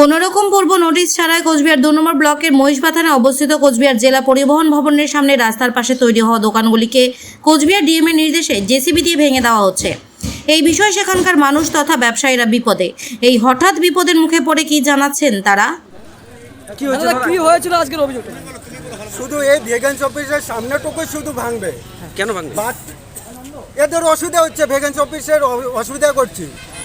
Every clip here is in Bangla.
কোনোরকম পূর্ব নোটিশ ছাড়াই কোচবিহার দু নম্বর ব্লকের মহিষবাথানে অবস্থিত কোচবিহার জেলা পরিবহন ভবনের সামনে রাস্তার পাশে তৈরি হওয়া দোকানগুলিকে কোচবিহার ডিএমের নির্দেশে জেসিবি দিয়ে ভেঙে দেওয়া হচ্ছে। এই বিষয়ে সেখানকার মানুষ তথা ব্যবসায়ীরা বিপদে। এই হঠাৎ বিপদের মুখে পড়ে কি জানাচ্ছেন তারা? কি হয়েছে কি হয়েছিল আজকের অভিযোগটা? শুধু এই ভেগান্স অফিসের সামনেটুকু শুধু ভাঙবে। কেন ভাঙবে? এদের অসুবিধা হচ্ছে ভেগান্স অফিসের অসুবিধা করছি।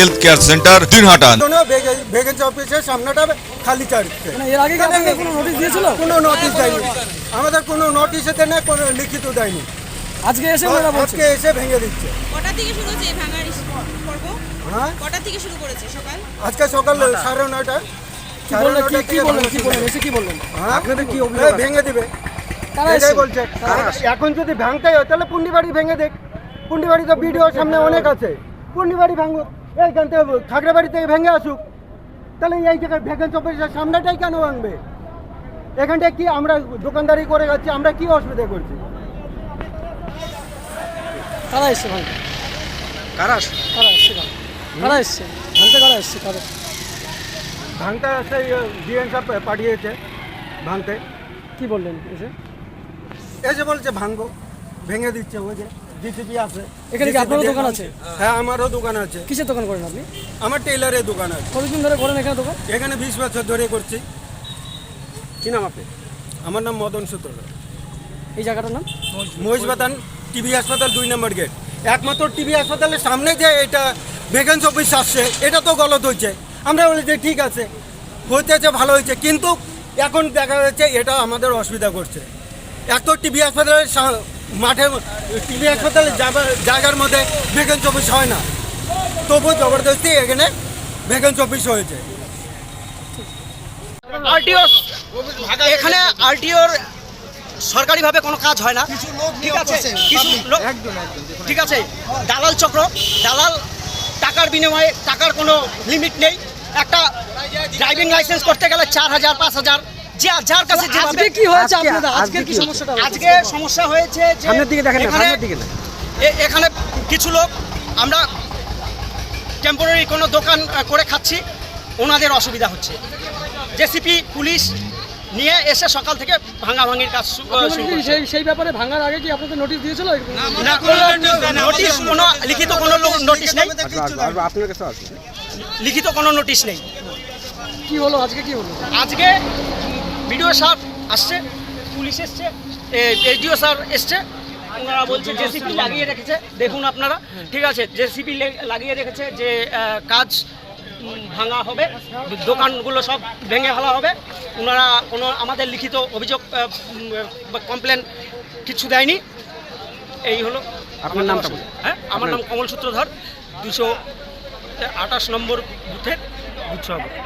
health care centre Dinhata অফিসের সামনেটা খালি মানে এর আগে কোনো নোটিশ দিয়েছিল? কোনো নোটিশ দেয়নি। আমাদের কোনো না কোনো লিখিত দেয়নি। আজকে এসে বলছে আজকে এসে ভেঙে দিচ্ছে। কটা থেকে শুরু হচ্ছে ভাঙার পর্ব? হ্যাঁ? কটা থেকে শুরু করেছে? সকাল? আজকে সকাল সাড়ে নয়টা। কি বললেন? কি- বললেন? এসে বললেন? হ্যাঁ? আপনাদের কি অভিযোগ ভেঙে দিবে। এটাই বলছে। এখন যদি ভাঙতে হয় তাহলে পুন্ডি বাড়ি ভেঙে দেখ। পুন্ডি বাড়ি তো ভিডিওর সামনে অনেক আছে। পুন্ডি বাড়ি ভাঙুক। এইখান থেকে খাগড়া বাড়ি থেকে ভেঙে আসুক। তাহলে এই জায়গায় ভ্যাকেন্স অফিসের সামনেটাই কেন ভাঙবে? এখানটায় কি আমরা দোকানদারি করে যাচ্ছি আমরা কি অসুবিধা করছি? কারা এসছে ভাঙতে? কারা? কারা এসছে কারা? এসছে? ভাঙতে কারা এসছে কারা ভাঙতে আসে ডিএন সাহেব পাঠিয়েছে ভাঙতে। কি বললেন এসে? এসে বলছে ভাঙবো ভেঙে দিচ্ছে ওই যে। জিসিপি আছে। এখানে কি আপনারও দোকান আছে? হ্যাঁ আমারও দোকান আছে। কিসের দোকান করেন আপনি? আমার টেইলারের দোকান আছে। কতদিন ধরে করেন এখানে দোকান? এখানে বিশ বছর ধরে করছি। কি নাম আপনি? আমার নাম মদন সূত্র। এই জায়গাটার নাম? মহিষবাতান টিভি হাসপাতাল দুই নম্বর গেট। একমাত্র টিভি হাসপাতালের সামনে যে এটা ভ্যাকেন্স অফিস আসছে এটা তো গলত হয়েছে। আমরা বলি যে ঠিক আছে হইতেছে ভালো হয়েছে। কিন্তু এখন দেখা যাচ্ছে এটা আমাদের অসুবিধা করছে। এক তো টিভি হাসপাতালের মাঠে টিভি হাসপাতালের যাবার- জায়গার মধ্যে ভ্যাকেন্স অফিস হয় না। তবু জবরদস্তি এখানে ভ্যাকেন্স অফিস হয়েছে। আরটিও এখানে আরটিওর সরকারিভাবে কোনো কাজ হয় না। ঠিক আছে? কিছু লোক ঠিক আছে? দালাল চক্র দালাল টাকার বিনিময়ে টাকার কোনো লিমিট নেই। একটা ড্রাইভিং লাইসেন্স করতে গেলে চার হাজার পাঁচ হাজার যে যার কাছে আজকে কি হয়েছে আপনাদের? আজকে কি সমস্যাটা আজকে সমস্যা হয়েছে যে এখানে- এ- এখানে কিছু লোক আমরা টেম্পোরারি কোনো দোকান করে খাচ্ছি ওনাদের অসুবিধা হচ্ছে। জেসিপি পুলিশ নিয়ে এসে সকাল থেকে ভাঙাভাঙির কাজ শু- আহ, আপনাদের শুরু কি করেছে। সেই সেই ব্যাপারে ভাঙার আগে কি আপনাদের নোটিশ দিয়েছিল? না কোনো নোটিশ কোনো লিখিত কোনো নোটিশ নেই। লিখিত কোনো নোটিশ নেই। কি হলো? আজকে কি হলো? আজকে বিডিও স্যার আসছে পুলিশ এসছে এসডিও স্যার এসছে ওনারা বলছে জেসিপি লাগিয়ে রেখেছে দেখুন আপনারা ঠিক আছে জেসিপি লাগিয়ে রেখেছে যে কাজ ভাঙা হবে দোকানগুলো সব ভেঙে ফেলা হবে ওনারা কোনো আমাদের লিখিত অভিযোগ কমপ্লেন কিছু দেয়নি এই হলো আপনার নামটা হ্যাঁ আমার নাম কমল সূত্রধর দুশো আঠাশ নম্বর বুথের বুথ সভাপতি।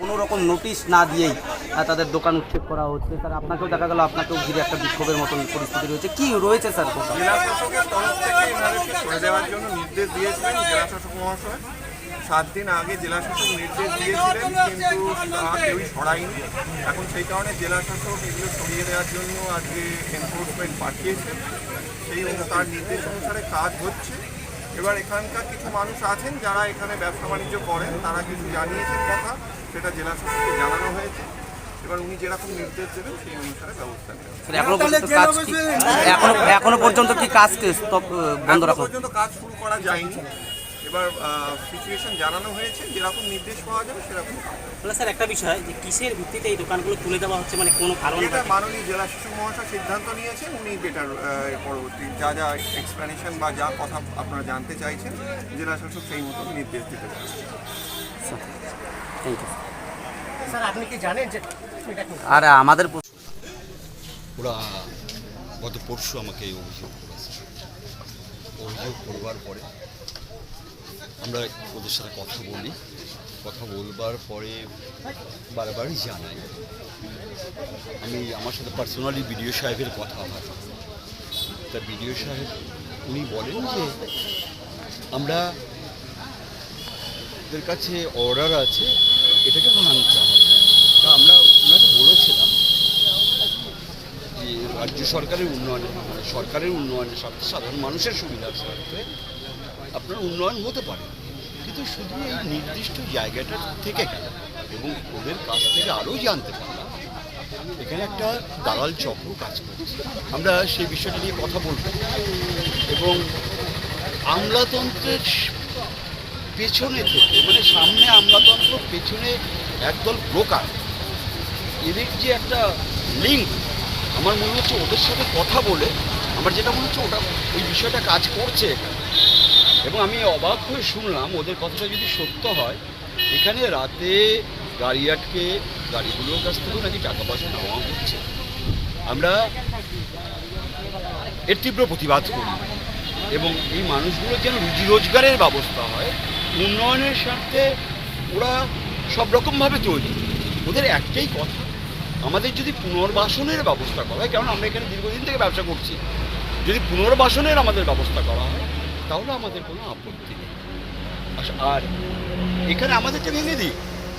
কোনো রকম নোটিশ না দিয়েই তাদের দোকান উচ্ছেদ করা হচ্ছে। স্যার, আপনাকেও দেখা গেল, আপনাকেও ঘিরে একটা বিক্ষোভের মতন পরিস্থিতি রয়েছে। কি রয়েছে, স্যার জেলা শাসকের তরফ থেকে সরে দেওয়ার জন্য নির্দেশ দিয়েছিলেন জেলা শাসক মহাশয়। সাত দিন আগে জেলা শাসক নির্দেশ দিয়েছিলেন, কিন্তু তা কেউই সরায়নি। এখন সেই কারণে জেলা শাসক এগুলো সরিয়ে দেওয়ার জন্য আজকে এনফোর্সমেন্ট পাঠিয়েছেন। সেই তার নির্দেশ অনুসারে কাজ হচ্ছে। এবার এখানকার কিছু মানুষ আছেন যারা এখানে ব্যবসা বাণিজ্য করেন, তারা কিছু জানিয়েছেন কথা, সেটা জেলা শাসককে জানানো হয়েছে। এবার উনি যেরকম নির্দেশ দেবেন সেই অনুসারে ব্যবস্থা নেবেন। স্যার এখনও পর্যন্ত কাজ কি? এখনও এখনও পর্যন্ত কি কাজ বন্ধ রাখা পর্যন্ত কাজ শুরু করা যায়নি। এবার সিচুয়েশন জানানো হয়েছে যেরকম নির্দেশ পাওয়া যাবে সেরকম কাজ স্যার একটা বিষয় যে কিসের ভিত্তিতে এই দোকানগুলো তুলে দেওয়া হচ্ছে? মানে কোনো কারণ এটা মাননীয় জেলা শাসক মহাশয় সিদ্ধান্ত নিয়েছেন উনি বেটার পরবর্তী যা যা এক্সপ্লেনেশন বা যা কথা আপনারা জানতে চাইছেন জেলা শাসক সেই মতো নির্দেশ দিতে পারেন। থ্যাংক ইউ স্যার আপনি কি জানেন যে আর আমাদের ওরা গত পরশু আমাকে এই অভিযোগ করেছে। অভিযোগ করবার পরে আমরা ওদের সাথে কথা বলি। কথা বলবার পরে বারবারই জানাই। আমি আমার সাথে পার্সোনালি বিডিও সাহেবের কথা হয়। তা বিডিও সাহেব, উনি বলেন যে আমরা ওদের কাছে অর্ডার আছে, এটাকে ভাঙতে হবে। আমরা ওনাকে বলেছিলাম যে রাজ্য সরকারের উন্নয়নে মানে সরকারের উন্নয়নের স্বার্থে সাধারণ মানুষের সুবিধার স্বার্থে আপনার উন্নয়ন হতে পারে। কিন্তু শুধু এই নির্দিষ্ট জায়গাটা থেকে গেল এবং ওদের কাছ থেকে আরও জানতে পারলাম। এখানে একটা দালাল চক্র কাজ করছে। আমরা সেই বিষয়টা নিয়ে কথা বলব। এবং আমলাতন্ত্রের পেছনে থেকে মানে সামনে আমলাতন্ত্র পেছনে একদল ব্রোকার এদের যে একটা লিঙ্ক আমার মনে হচ্ছে ওদের সাথে কথা বলে আমার যেটা মনে হচ্ছে ওটা ওই বিষয়টা কাজ করছে এবং আমি অবাক হয়ে শুনলাম ওদের কথাটা যদি সত্য হয়, এখানে রাতে গাড়ি আটকে গাড়িগুলোর কাছ থেকেও নাকি টাকা পয়সা নেওয়া হচ্ছে। আমরা এর তীব্র প্রতিবাদ করি এবং এই মানুষগুলো যেন রুজি রোজগারের ব্যবস্থা হয়, উন্নয়নের স্বার্থে ওরা সব রকমভাবে তৈরি। ওদের একটাই কথা, আমাদের যদি পুনর্বাসনের ব্যবস্থা করা হয় কারণ আমরা এখানে দীর্ঘদিন থেকে ব্যবসা করছি, যদি পুনর্বাসনের আমাদের ব্যবস্থা করা হয়, তাহলে আমাদের কোনো আপত্তি নেই। আর এখানে আমাদেরটা ভেঙে দিই,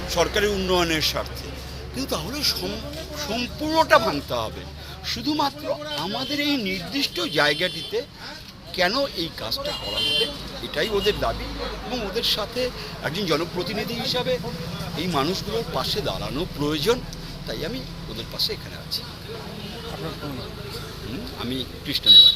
সরকারের উন্নয়নের স্বার্থে। কিন্তু তাহলে সম- সম্পূর্ণটা ভাঙতে হবে। শুধুমাত্র আমাদের এই নির্দিষ্ট জায়গাটিতে কেন এই কাজটা করা হবে? এটাই ওদের দাবি এবং ওদের সাথে একজন জনপ্রতিনিধি হিসাবে এই মানুষগুলোর পাশে দাঁড়ানো প্রয়োজন তাই আমি ওদের পাশে এখানে আছি। আমি রয়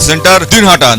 centre Dinhata